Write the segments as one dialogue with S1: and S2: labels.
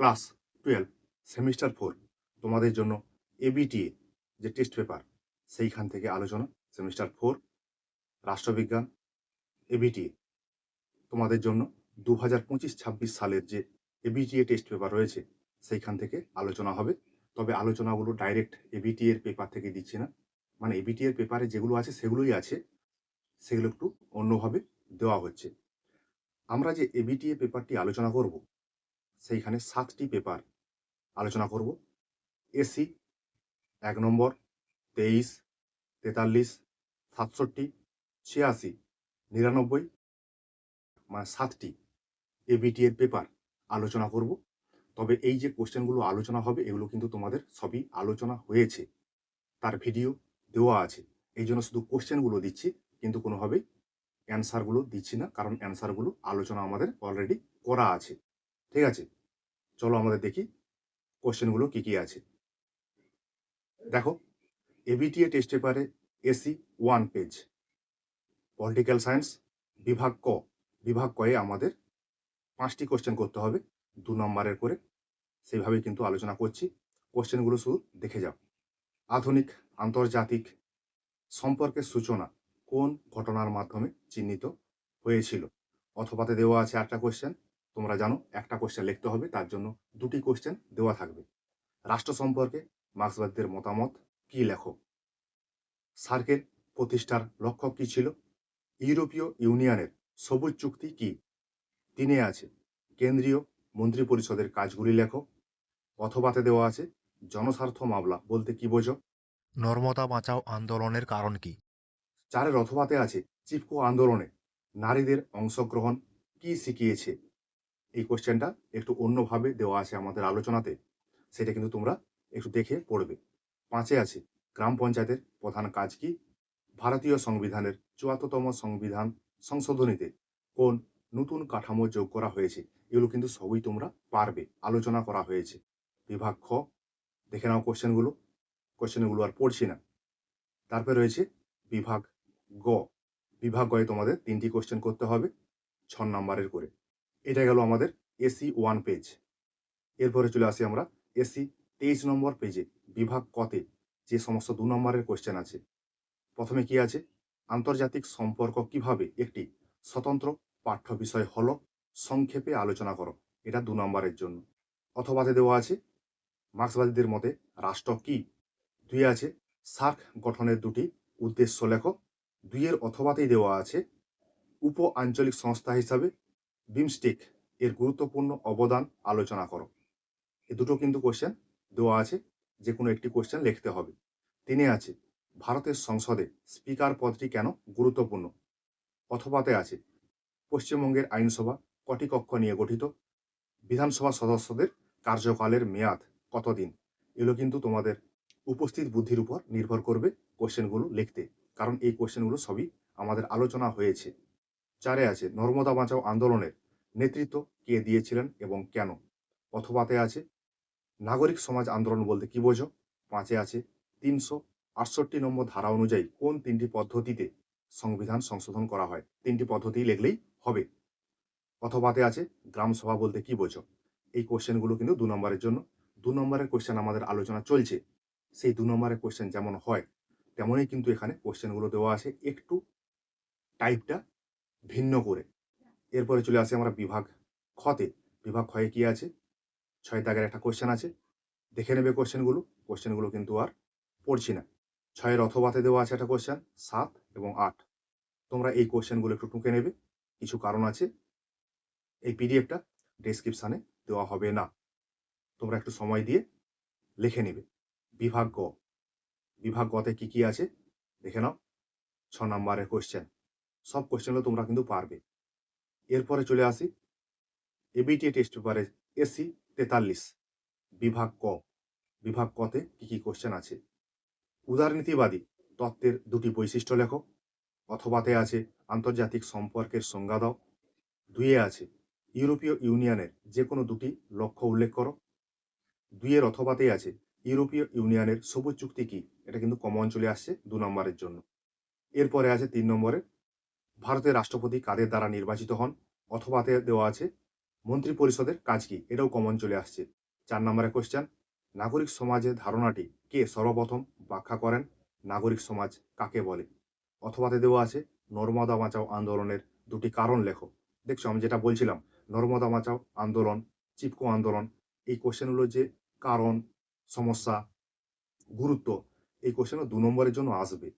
S1: Class twelve, semester four, তোমাদের জন্য ABTA যে টেস্ট পেপার, সেইখান থেকে আলোচনা, সেমিস্টার ফোর, রাষ্ট্রবিজ্ঞান এবিটিএ তোমাদের জন্য দু হাজার পঁচিশ ছাব্বিশ সালের যে এবিটিএ টেস্ট পেপার রয়েছে, সেইখান থেকে আলোচনা হবে। তবে আলোচনাগুলো ডাইরেক্ট এবিটি এর পেপার থেকে দিচ্ছি না। মানে এবিটি এর পেপারে যেগুলো আছে, সেগুলোই আছে। সেগুলো একটু অন্যভাবে দেওয়া হচ্ছে। আমরা যে এবিটিএ পেপারটি আলোচনা করব সেইখানে সাতটি পেপার আলোচনা করব। এসি এক নম্বর, তেইশ, তেতাল্লিশ, সাতষট্টি, ছিয়াশি, নিরানব্বই মানে সাতটি এবিটি এর পেপার আলোচনা করব। তবে এই যে কোশ্চেনগুলো আলোচনা হবে, এগুলো কিন্তু তোমাদের সবই আলোচনা হয়েছে। তার ভিডিও দেওয়া আছে। এই জন্য শুধু কোশ্চেনগুলো দিচ্ছি, কিন্তু কোনোভাবেই অ্যান্সারগুলো দিচ্ছি না, কারণ অ্যান্সারগুলো আলোচনা আমাদের অলরেডি করা আছে। ঠিক আছে? চলো আমাদের দেখি কোশ্চেনগুলো কি কি আছে। দেখো এবিটিএ টেস্ট পেপারে AC one page political science বিভাগ ক, বিভাগ কয়ে আমাদের পাঁচটি কোশ্চেন করতে হবে, দু নম্বরের করে। সেইভাবে কিন্তু আলোচনা করছি। কোশ্চেনগুলো শুধু দেখে যাও। আধুনিক, আন্তর্জাতিক সম্পর্কের সূচনা কোন ঘটনার মাধ্যমে চিহ্নিত হয়েছিল? অথবাতে দেওয়া আছে একটা কোশ্চেন তোমরা জানো একটা কোশ্চেন লিখতে হবে তার জন্য দুটি কোশ্চেন দেওয়া থাকবে। রাষ্ট্র সম্পর্কে মার্ক্সবাদীদের মতামত কি লেখো? সার্কের প্রতিষ্ঠার লক্ষ্য কি ছিল? ইউরোপীয় ইউনিয়নের সবুজ চুক্তি কি? তিনে আছে কেন্দ্রীয় মন্ত্রী পরিষদের কাজগুলি লেখো। অথবাতে দেওয়া আছে জনস্বার্থ মামলা বলতে কি বোঝো?
S2: নর্মদা বাঁচাও আন্দোলনের কারণ কি?
S1: চারের অথবাতে আছে চিপকো আন্দোলনে নারীদের অংশগ্রহণ কি শিখিয়েছে? এই কোশ্চেনটা একটু অন্যভাবে দেওয়া আছে আমাদের আলোচনাতে। সেটা কিন্তু তোমরা একটু দেখে পড়বে। পাঁচে আছে, গ্রাম পঞ্চায়েতের প্রধান কাজ কি? ভারতীয় সংবিধানের চুয়াত্তরতম সংবিধান সংশোধনীতে কোন নতুন কাঠামো যোগ করা হয়েছে? এগুলো কিন্তু সবই তোমরা পারবে, আলোচনা করা হয়েছে। বিভাগ খ, দেখে নাও কোশ্চেনগুলো কোশ্চেনগুলো আর পড়ছি না। তারপরে রয়েছে বিভাগ গ। বিভাগ গয়ে তোমাদের তিনটি কোশ্চেন করতে হবে, ছ নম্বরের করে। এটা গেল আমাদের এসি ওয়ান পেজ। এরপরে চলে আসি আমরা এসি তেইশ নম্বর পেজে, বিভাগ কতে, যে সমস্ত দু নম্বরের কোয়েশ্চেন আছে। প্রথমে কি আছে? আন্তর্জাতিক সম্পর্ক কীভাবে একটি স্বতন্ত্র পাঠ্য বিষয় হল? সংক্ষেপে আলোচনা করো, এটা দু নম্বরের জন্য। অথবাতে দেওয়া আছে, মার্ক্সবাদীদের মতে রাষ্ট্র কি? দুই আছে, সার্ক গঠনের দুটি উদ্দেশ্য লেখো। দুইয়ের অথবাতেই দেওয়া আছে উপ আঞ্চলিক সংস্থা হিসাবে বিমস্টিক এর গুরুত্বপূর্ণ অবদান আলোচনা করো। এ দুটো কিন্তু কোশ্চেন দেওয়া আছে যে কোনো একটি কোশ্চেন লিখতে হবে। তিনে আছে, ভারতের সংসদে স্পিকার পদটি কেন গুরুত্বপূর্ণ? অথবাতে আছে, পশ্চিমবঙ্গের আইনসভা কটি কক্ষ নিয়ে গঠিত, বিধানসভা সদস্যদের কার্যকালের মেয়াদ কতদিন? এগুলো কিন্তু তোমাদের উপস্থিত বুদ্ধির উপর নির্ভর করবে কোশ্চেনগুলো লিখতে, কারণ এই কোশ্চেনগুলো সবই আমাদের আলোচনা হয়েছে। চারে আছে, নর্মদা বাঁচাও আন্দোলনের নেতৃত্ব কে দিয়েছিলেন এবং কেন? অথবাতে আছে। নাগরিক সমাজ আন্দোলন বলতে কি বোঝো? পাঁচে আছে তিনশো আটষট্টি নম্বর ধারা অনুযায়ী কোন তিনটি পদ্ধতিতে সংবিধান সংশোধন করা হয়? তিনটি পদ্ধতি লিখলেই হবে। অথবাতে আছে গ্রাম সভা বলতে কি বোঝো? এই কোশ্চেনগুলো কিন্তু দু নম্বরের জন্য। দু নম্বরের কোশ্চেন আমাদের আলোচনা চলছে। সেই দু নম্বরের কোশ্চেন যেমন হয়, তেমনই কিন্তু এখানে কোশ্চেনগুলো দেওয়া আছে একটু টাইপটা ভিন্ন করে। এরপরে চলে আসি আমরা বিভাগ খতে বিভাগ ক্ষয়ে কি আছে? ছয় দাগের একটা কোশ্চেন আছে। দেখে নেবে কোশ্চেনগুলো কোশ্চেনগুলো কিন্তু আর পড়ছি না। ছয়ের অথবাতে দেওয়া আছে একটা কোশ্চেন সাত এবং আট। তোমরা এই কোশ্চেনগুলো একটু টুকে নেবে। কিছু কারণ আছে। এই পিডিএফটা ডেসক্রিপশানে দেওয়া হবে না। তোমরা একটু সময় দিয়ে লিখে নেবে। বিভাগ গ। বিভাগ গতে কী কী আছে? দেখে নাও। ছ নম্বরের কোশ্চেন সব কোশ্চেনগুলো তোমরা কিন্তু পারবে। এরপরে চলে আসি। এবিটি টেস্ট পেপারে এসি তেতাল্লিশ, বিভাগ ক। বিভাগ কতে কি কি কোশ্চেন আছে? উদারনীতিবাদী, তত্ত্বের দুটি বৈশিষ্ট্য লেখো। অথবাতে আছে, আন্তর্জাতিক সম্পর্কের সংজ্ঞা দাও। দুইয়ে আছে, ইউরোপীয় ইউনিয়নের যে কোনো দুটি লক্ষ্য উল্লেখ করো। দুইয়ের অথবাতেই আছে, ইউরোপীয় ইউনিয়নের সবুজ চুক্তি কি? এটা কিন্তু কমন চলে আসছে দু নম্বরের জন্য। এরপরে আছে তিন নম্বরে ভারতের রাষ্ট্রপতি কাদের দ্বারা নির্বাচিত হন অথবাতে দেওয়া আছে? মন্ত্রী পরিষদের কাজ কি? এটাও কমন চলে আসছে। চার নম্বরের কোশ্চেন নাগরিক সমাজের ধারণাটি কে সর্বপ্রথম ব্যাখ্যা করেন? নাগরিক সমাজ কাকে বলে? অথবাতে দেওয়া আছে, নর্মদা বাঁচাও আন্দোলনের দুটি কারণ লেখো। দেখছ, আমি যেটা বলছিলাম, নর্মদা বাঁচাও আন্দোলন, চিপকো আন্দোলন, এই কোশ্চেনগুলো যে কারণ, সমস্যা, গুরুত্ব, এই কোশ্চেনও দু নম্বরের জন্য আসবে।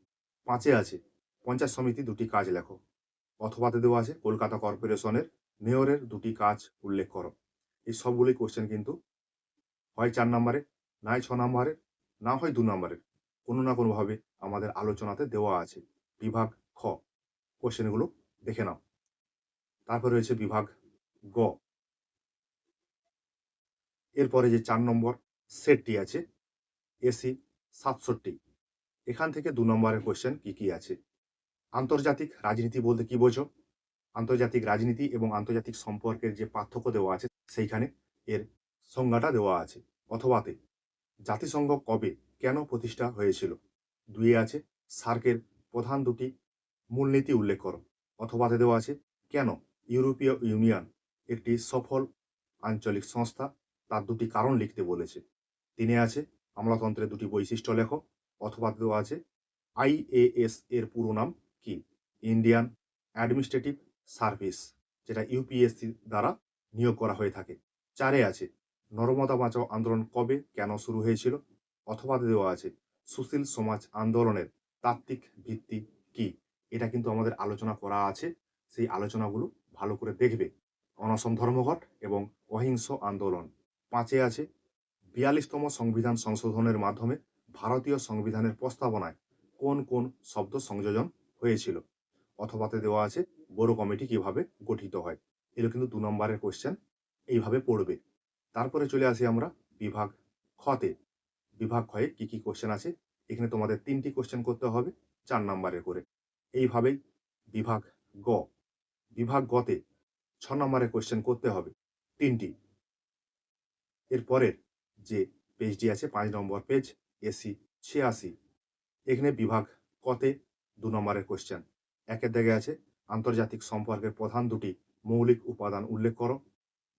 S1: পাঁচে আছে, পঞ্চায়েত সমিতি দুটি কাজ লেখো। অথবাতে দেওয়া আছে কলকাতা কর্পোরেশনের মেয়রের দুটি কাজ উল্লেখ করো। এই সবগুলি কোশ্চেন কিন্তু হয় চার নম্বরে, নাই ছ নম্বরের না হয় দু নম্বরের কোনো না কোনোভাবে আমাদের আলোচনাতে দেওয়া আছে। বিভাগ খ। কোশ্চেনগুলো দেখে নাও। তারপর রয়েছে বিভাগ গ। এরপরে যে চার নম্বর, সেটটি আছে, এসি সাতষট্টি। এখান থেকে দু নম্বরের কোশ্চেন কি কি আছে? আন্তর্জাতিক রাজনীতি বলতে কি বোঝো? আন্তর্জাতিক রাজনীতি এবং আন্তর্জাতিক সম্পর্কের যে পার্থক্য দেওয়া আছে, সেইখানে এর সংজ্ঞাটা দেওয়া আছে। অথবাতে, জাতিসংঘ কবে কেন প্রতিষ্ঠা হয়েছিল? দুইয়ে আছে, সার্কের প্রধান দুটি মূলনীতি উল্লেখ করো। অথবাতে দেওয়া আছে, কেন ইউরোপীয় ইউনিয়ন একটি সফল আঞ্চলিক সংস্থা, তার দুটি কারণ লিখতে বলেছে। তিনে আছে, আমলাতন্ত্রের দুটি বৈশিষ্ট্য লেখো। অথবা দেওয়া আছে আইএএস এর পুরো নাম কি? ইন্ডিয়ান অ্যাডমিনিস্ট্রেটিভ সার্ভিস যেটা ইউপিএসসি দ্বারা নিয়োগ করা হয়ে থাকে। চারে আছে, নর্মদা বাঁচাও আন্দোলন কবে, কেন শুরু হয়েছিল? অথবা দেওয়া আছে, সুশীল সমাজ আন্দোলনের তাত্ত্বিক ভিত্তি কি? এটা কিন্তু আমাদের আলোচনা করা আছে, সেই আলোচনাগুলো ভালো করে দেখবে। অনশন ধর্মঘট এবং অহিংস আন্দোলন। পাঁচে আছে, বিয়াল্লিশতম সংবিধান সংশোধনের মাধ্যমে ভারতীয় সংবিধানের প্রস্তাবনায় কোন কোন শব্দ সংযোজন হয়েছিল। অথবাতে দেওয়া আছে, বড় কমিটি কীভাবে গঠিত হয়। এগুলো কিন্তু দু নম্বরের কোশ্চেন এইভাবে পড়বে। তারপরে চলে আসি আমরা বিভাগ খতে বিভাগ খয়ে কি কি কোশ্চেন আছে? এখানে তোমাদের তিনটি কোশ্চেন করতে হবে, চার নম্বরের করে। এইভাবেই বিভাগ গ। বিভাগ গতে ছ নম্বরের কোশ্চেন করতে হবে, তিনটি। এরপরের যে পেজটি আছে, পাঁচ নম্বর পেজ এসি ছিয়াশি। এখানে বিভাগ কতে দু নম্বরের কোশ্চেন একের দাগে আছে, আন্তর্জাতিক সম্পর্কের প্রধান দুটি মৌলিক উপাদান উল্লেখ করো।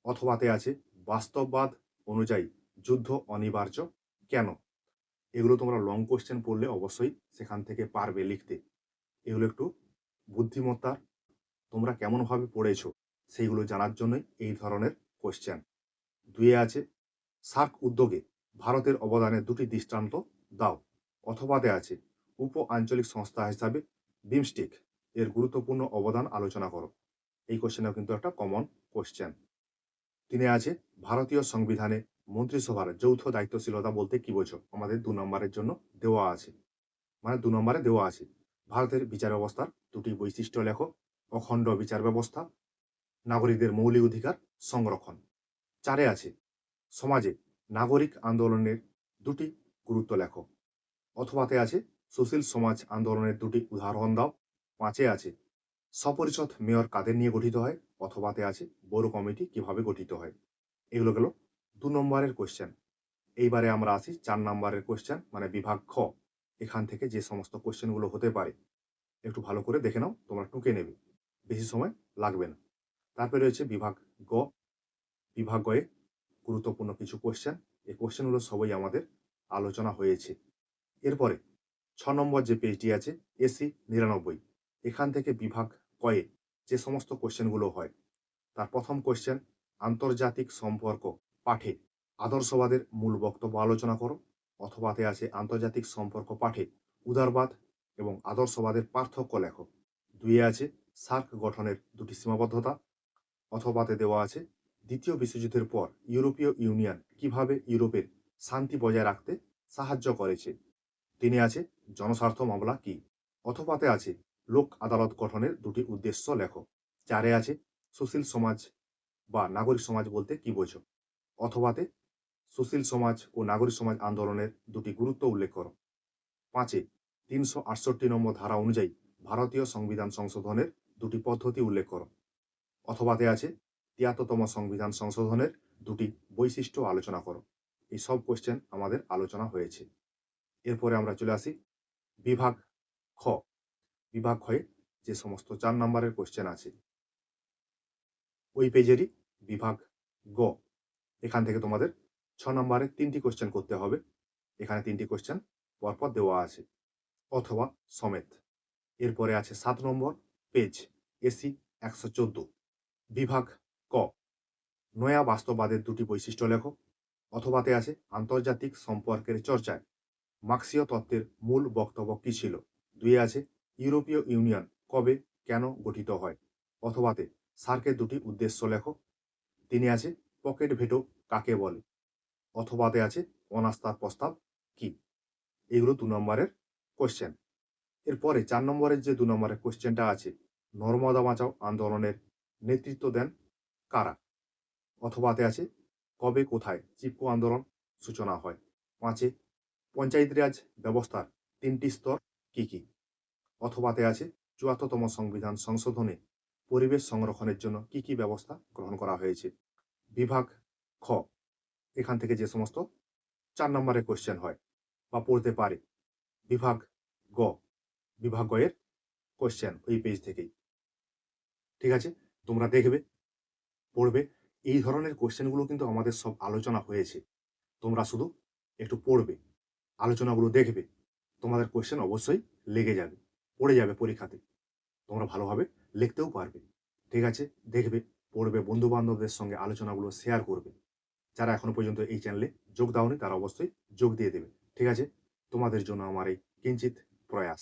S1: অথবাতে আছে, বাস্তববাদ অনুযায়ী যুদ্ধ অনিবার্য। কেন? এগুলো তোমরা লং কোয়েশ্চেন পড়লে অবশ্যই সেখান থেকে পারবে লিখতে। এগুলো একটু বুদ্ধিমত্তার, তোমরা কেমনভাবে পড়েছো সেইগুলো জানার জন্যই এই ধরনের কোশ্চেন দুয়ে আছে, সার্ক উদ্যোগে ভারতের অবদানের দুটি দৃষ্টান্ত দাও। অথবাতে আছে উপ আঞ্চলিক সংস্থা হিসাবে বিমস্টিক এর গুরুত্বপূর্ণ অবদান আলোচনা করো। এই কোশ্চেনও কিন্তু একটা কমন কোশ্চেন তিনি আছে, ভারতীয় সংবিধানে মন্ত্রিসভার যৌথ দায়িত্বশীলতা বলতে কি বোঝো? আমাদের দু নম্বরের জন্য দেওয়া আছে। মানে দু নম্বরে দেওয়া আছে, ভারতের বিচার ব্যবস্থার দুটি বৈশিষ্ট্য লেখো। অখণ্ড বিচার ব্যবস্থা, নাগরিকদের মৌলিক অধিকার সংরক্ষণ। চারে আছে, সমাজে নাগরিক আন্দোলনের দুটি গুরুত্ব লেখো। অথবাতে আছে সুশীল সমাজ আন্দোলনের দুটি উদাহরণ দাও। পাঁচে আছে সপরিষদ মেয়র কাদের নিয়ে গঠিত হয়? অথবাতে আছে, বড় কমিটি কীভাবে গঠিত হয়? এগুলো গেল দু নম্বরের কোশ্চেন এইবারে আমরা আসি চার নম্বরের কোশ্চেন মানে বিভাগ খ। এখান থেকে যে সমস্ত কোশ্চেনগুলো হতে পারে, একটু ভালো করে দেখে নাও, তোমরা টুকে নেবে। বেশি সময় লাগবে না। তারপরে রয়েছে বিভাগ গ। বিভাগ গয়ে গুরুত্বপূর্ণ কিছু কোশ্চেন এই কোশ্চেনগুলো সবই আমাদের আলোচনা হয়েছে। এরপরে ছ নম্বর যে পেজটি আছে, এসি নিরানব্বই, এখান থেকে বিভাগ কয়ে যে সমস্ত কোশ্চেনগুলো হয়, তার প্রথম কোশ্চেন, আন্তর্জাতিক সম্পর্ক পাঠে আদর্শবাদের মূল বক্তব্য আলোচনা করো অথবাতে আছে আন্তর্জাতিক সম্পর্ক পাঠে উদারবাদ এবং আদর্শবাদের পার্থক্য লেখো। দুইয়ে আছে সার্ক গঠনের দুটি সীমাবদ্ধতা অথবাতে দেওয়া আছে দ্বিতীয় বিশ্বযুদ্ধের পর ইউরোপীয় ইউনিয়ন কীভাবে ইউরোপের শান্তি বজায় রাখতে সাহায্য করেছে। তিনি আছে জনস্বার্থ মামলা কি? অথবাতে আছে লোক আদালত গঠনের দুটি উদ্দেশ্য লেখো। চারে আছে সুশীল সমাজ বা নাগরিক সমাজ বলতে কি বোঝো? অথবাতে সুশীল সমাজ ও নাগরিক সমাজ আন্দোলনের দুটি গুরুত্ব উল্লেখ করো। পাঁচে তিনশো আটষট্টি নম্বর ধারা অনুযায়ী ভারতীয় সংবিধান সংশোধনের দুটি পদ্ধতি উল্লেখ করো। অথবাতে আছে তিয়াত্তরতম সংবিধান সংশোধনের দুটি বৈশিষ্ট্য আলোচনা করো। এই সব কোশ্চেন আমাদের আলোচনা হয়েছে। এরপরে আমরা চলে আসি বিভাগ খ। বিভাগ খয়ে যে সমস্ত চার নম্বরের কোশ্চেন আছে, ওই পেজেরই বিভাগ গ। এখান থেকে তোমাদের ছ নম্বরে তিনটি কোশ্চেন করতে হবে। এখানে তিনটি কোশ্চেন পরপর দেওয়া আছে, অথবা সমেত। এরপরে আছে সাত নম্বর পেজ এসি একশো চোদ্দ। বিভাগ ক। নয়া বাস্তববাদের দুটি বৈশিষ্ট্য লেখো, অথবাতে আছে আন্তর্জাতিক সম্পর্কের চর্চায়। মার্ক্সীয় তত্ত্বের মূল বক্তব্য কী ছিল? দুই আছে, ইউরোপীয় ইউনিয়ন কবে কেন গঠিত হয়? অথবাতে সার্কের দুটি উদ্দেশ্য লেখো। তিনি আছে, পকেট ভেটো কাকে বলে? অথবাতে আছে অনাস্থার প্রস্তাব কি? এগুলো দু নম্বরের কোশ্চেন এরপরে চার নম্বরের যে দু নম্বরের কোশ্চেনটা আছে, নর্মদা বাঁচাও আন্দোলনের নেতৃত্ব দেন কারা? অথবাতে আছে, কবে কোথায় চিপকো আন্দোলন সূচনা হয়? পাঁচে পঞ্চায়েত রাজ ব্যবস্থার তিনটি স্তর কি কি? অথবাতে আছে চুয়াত্তরতম সংবিধান সংশোধনে পরিবেশ সংরক্ষণের জন্য কি কি ব্যবস্থা গ্রহণ করা হয়েছে? বিভাগ খ। এখান থেকে যে সমস্ত চার নম্বরের কোশ্চেন হয় বা পড়তে পারে। বিভাগ গ। বিভাগ গ এর কোশ্চেন ওই পেজ থেকেই। ঠিক আছে? তোমরা দেখবে, পড়বে। এই ধরনের কোশ্চেনগুলো কিন্তু আমাদের সব আলোচনা হয়েছে। তোমরা শুধু একটু পড়বে। আলোচনাগুলো দেখবে, তোমাদের কোয়েশ্চেন অবশ্যই লেগে যাবে, পড়ে যাবে পরীক্ষাতে। তোমরা ভালোভাবে লিখতেও পারবে, ঠিক আছে? দেখবে, পড়বে বন্ধু বান্ধবদের সঙ্গে আলোচনাগুলো শেয়ার করবে। যারা এখনও পর্যন্ত এই চ্যানেলে যোগ দাওনি, তারা অবশ্যই যোগ দিয়ে দেবে, ঠিক আছে? তোমাদের জন্য আমার এই কিঞ্চিত প্রয়াস।